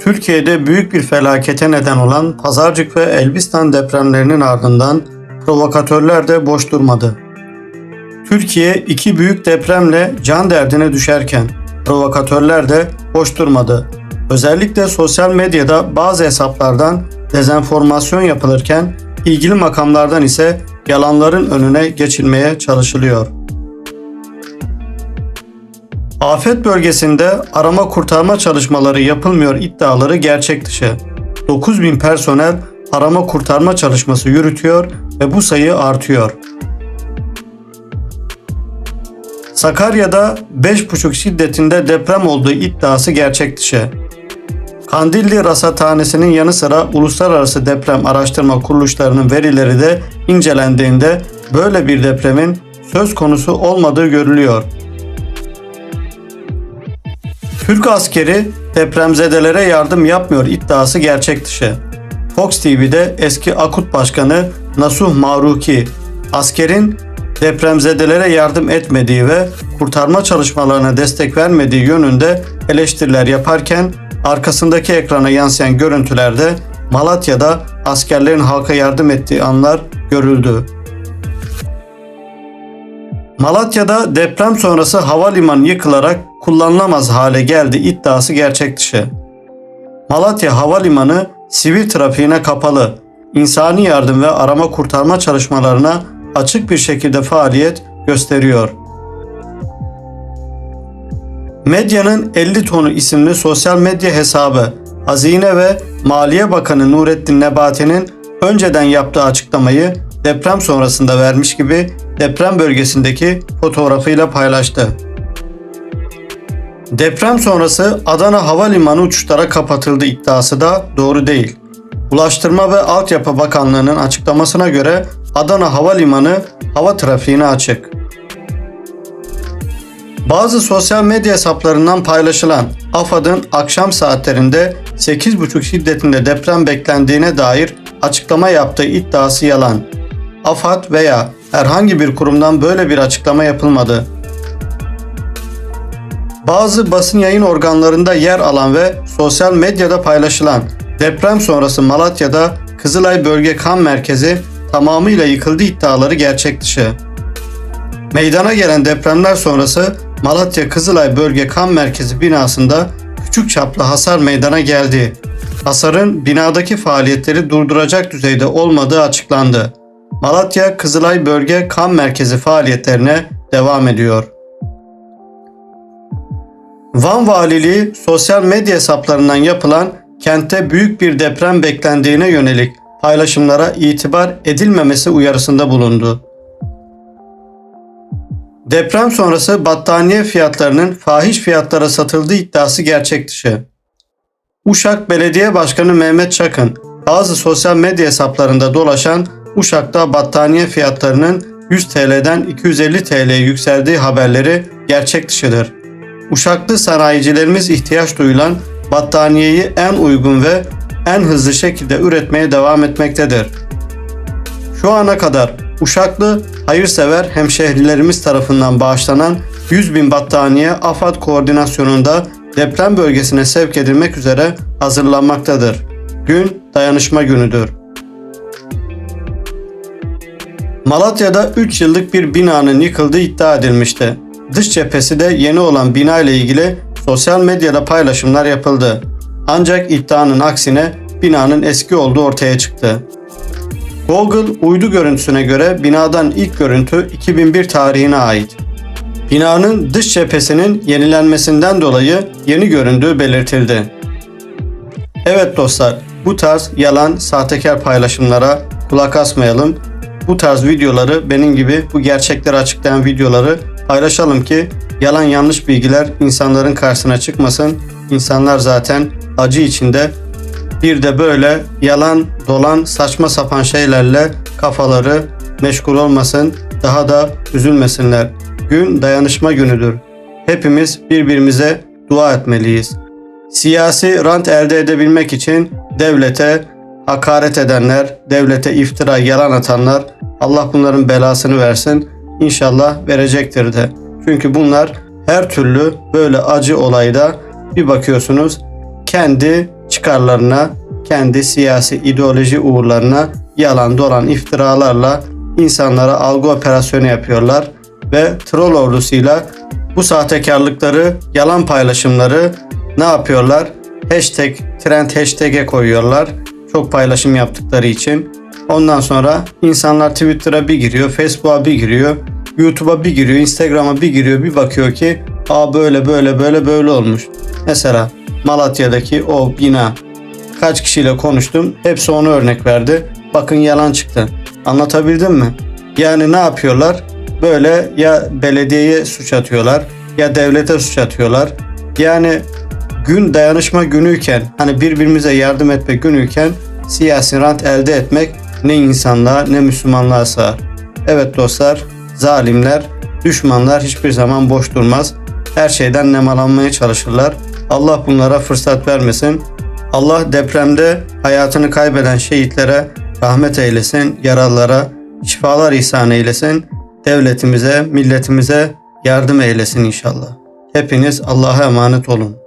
Türkiye'de büyük bir felakete neden olan Pazarcık ve Elbistan depremlerinin ardından provokatörler de boş durmadı. Türkiye iki büyük depremle can derdine düşerken provokatörler de boş durmadı. Özellikle sosyal medyada bazı hesaplardan dezenformasyon yapılırken ilgili makamlardan ise yalanların önüne geçilmeye çalışılıyor. Afet bölgesinde arama kurtarma çalışmaları yapılmıyor iddiaları gerçek dışı. 9000 personel arama kurtarma çalışması yürütüyor ve bu sayı artıyor. Sakarya'da 5,5 şiddetinde deprem olduğu iddiası gerçek dışı. Kandilli Rasathanesi'nin yanı sıra uluslararası deprem araştırma kuruluşlarının verileri de incelendiğinde böyle bir depremin söz konusu olmadığı görülüyor. Türk askeri depremzedelere yardım yapmıyor iddiası gerçek dışı. Fox TV'de eski Akut Başkanı Nasuh Maruki, askerin depremzedelere yardım etmediği ve kurtarma çalışmalarına destek vermediği yönünde eleştiriler yaparken arkasındaki ekrana yansıyan görüntülerde Malatya'da askerlerin halka yardım ettiği anlar görüldü. Malatya'da deprem sonrası havalimanı yıkılarak kullanılamaz hale geldi iddiası gerçek dışı. Malatya Havalimanı sivil trafiğine kapalı, insani yardım ve arama kurtarma çalışmalarına açık bir şekilde faaliyet gösteriyor. Medyanın 50 tonu isimli sosyal medya hesabı Hazine ve Maliye Bakanı Nurettin Nebati'nin önceden yaptığı açıklamayı deprem sonrasında vermiş gibi deprem bölgesindeki fotoğrafıyla paylaştı. Deprem sonrası Adana Havalimanı uçuşlara kapatıldı iddiası da doğru değil. Ulaştırma ve Altyapı Bakanlığı'nın açıklamasına göre Adana Havalimanı hava trafiğine açık. Bazı sosyal medya hesaplarından paylaşılan AFAD'ın akşam saatlerinde 8,5 şiddetinde deprem beklendiğine dair açıklama yaptığı iddiası yalan. AFAD veya herhangi bir kurumdan böyle bir açıklama yapılmadı. Bazı basın yayın organlarında yer alan ve sosyal medyada paylaşılan deprem sonrası Malatya'da Kızılay Bölge Kan Merkezi tamamıyla yıkıldı iddiaları gerçek dışı. Meydana gelen depremler sonrası Malatya Kızılay Bölge Kan Merkezi binasında küçük çaplı hasar meydana geldi. Hasarın binadaki faaliyetleri durduracak düzeyde olmadığı açıklandı. Malatya Kızılay Bölge Kan Merkezi faaliyetlerine devam ediyor. Van Valiliği sosyal medya hesaplarından yapılan kentte büyük bir deprem beklendiğine yönelik paylaşımlara itibar edilmemesi uyarısında bulundu. Deprem sonrası battaniye fiyatlarının fahiş fiyatlara satıldığı iddiası gerçek dışı. Uşak Belediye Başkanı Mehmet Çakın, bazı sosyal medya hesaplarında dolaşan Uşak'ta battaniye fiyatlarının 100 TL'den 250 TL'ye yükseldiği haberleri gerçek dışıdır. Uşaklı sanayicilerimiz ihtiyaç duyulan battaniyeyi en uygun ve en hızlı şekilde üretmeye devam etmektedir. Şu ana kadar Uşaklı hayırsever hemşehrilerimiz tarafından bağışlanan 100 bin battaniye AFAD koordinasyonunda deprem bölgesine sevk edilmek üzere hazırlanmaktadır. Gün dayanışma günüdür. Malatya'da 3 yıllık bir binanın yıkıldığı iddia edilmişti. Dış cephesi de yeni olan bina ile ilgili sosyal medyada paylaşımlar yapıldı. Ancak iddianın aksine binanın eski olduğu ortaya çıktı. Google uydu görüntüsüne göre binadan ilk görüntü 2001 tarihine ait. Binanın dış cephesinin yenilenmesinden dolayı yeni göründüğü belirtildi. Evet dostlar, bu tarz yalan, sahtekar paylaşımlara kulak asmayalım. Bu tarz videoları benim gibi bu gerçekleri açıklayan videoları paylaşalım ki yalan yanlış bilgiler insanların karşısına çıkmasın. İnsanlar zaten acı içinde bir de böyle yalan dolan saçma sapan şeylerle kafaları meşgul olmasın, daha da üzülmesinler. Gün dayanışma günüdür. Hepimiz birbirimize dua etmeliyiz. Siyasi rant elde edebilmek için devlete hakaret edenler, devlete iftira, yalan atanlar Allah bunların belasını versin. İnşallah verecektir de. Çünkü bunlar her türlü böyle acı olayda bir bakıyorsunuz kendi çıkarlarına, kendi siyasi ideoloji uğurlarına yalan dolan iftiralarla insanlara algı operasyonu yapıyorlar ve troll ordusuyla bu sahtekarlıkları, yalan paylaşımları ne yapıyorlar? Hashtag, trend hashtag'e koyuyorlar. Çok paylaşım yaptıkları için. Ondan sonra insanlar Twitter'a bir giriyor, Facebook'a bir giriyor, YouTube'a bir giriyor, Instagram'a bir giriyor, bir bakıyor ki aa böyle böyle böyle böyle olmuş. Mesela Malatya'daki o bina kaç kişiyle konuştum. Hepsi onu örnek verdi. Bakın yalan çıktı. Anlatabildim mi? Yani ne yapıyorlar? Böyle ya belediyeye suç atıyorlar ya devlete suç atıyorlar. Yani gün dayanışma günüyken hani birbirimize yardım etme günüyken siyasi rant elde etmek ne insanlığa ne Müslümanlığa sığar. Evet dostlar zalimler düşmanlar hiçbir zaman boş durmaz. Her şeyden nemalanmaya çalışırlar. Allah bunlara fırsat vermesin. Allah depremde hayatını kaybeden şehitlere rahmet eylesin, yaralılara şifalar ihsan eylesin, devletimize, milletimize yardım eylesin inşallah. Hepiniz Allah'a emanet olun.